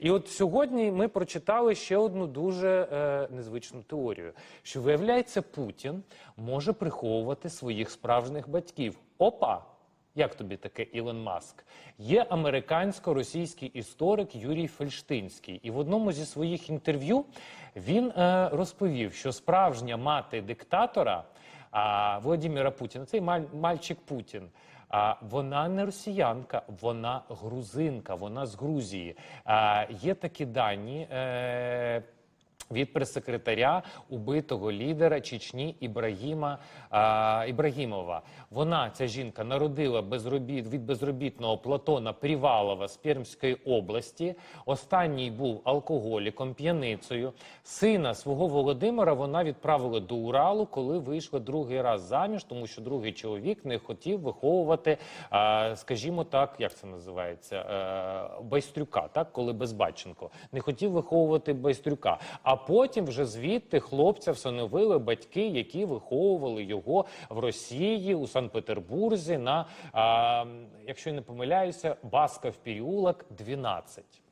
І от сьогодні ми прочитали ще одну дуже е, незвичну теорію: що виявляється, Путін може приховувати своїх справжніх батьків. Опа! Як тобі таке Ілон Маск? Є американсько-російський історик Юрій Фельштинський, і в одному зі своїх інтерв'ю він е, розповів, що справжня мати диктатора а, Володимира Путіна, цей маль, мальчик Путін. А вона не росіянка, вона грузинка, вона з Грузії. Є такі дані. Е, від прес-секретаря убитого лідера Чечні Ібрагіма а, Ібрагімова. Вона, ця жінка, народила безробіт від безробітного Платона Привалова з Пермської області. Останній був алкоголіком, п'яницею. Сина свого Володимира вона відправила до Уралу, коли вийшла другий раз заміж, тому що другий чоловік не хотів виховувати, а, скажімо так, як це називається, е, байстрюка, так, коли безбаченко. Не хотів виховувати байстрюка. А потім вже звідти хлопця всиновили батьки, які виховували його в Росії у Санкт-Петербурзі на, а, якщо я не помиляюся, Басков переулок 12.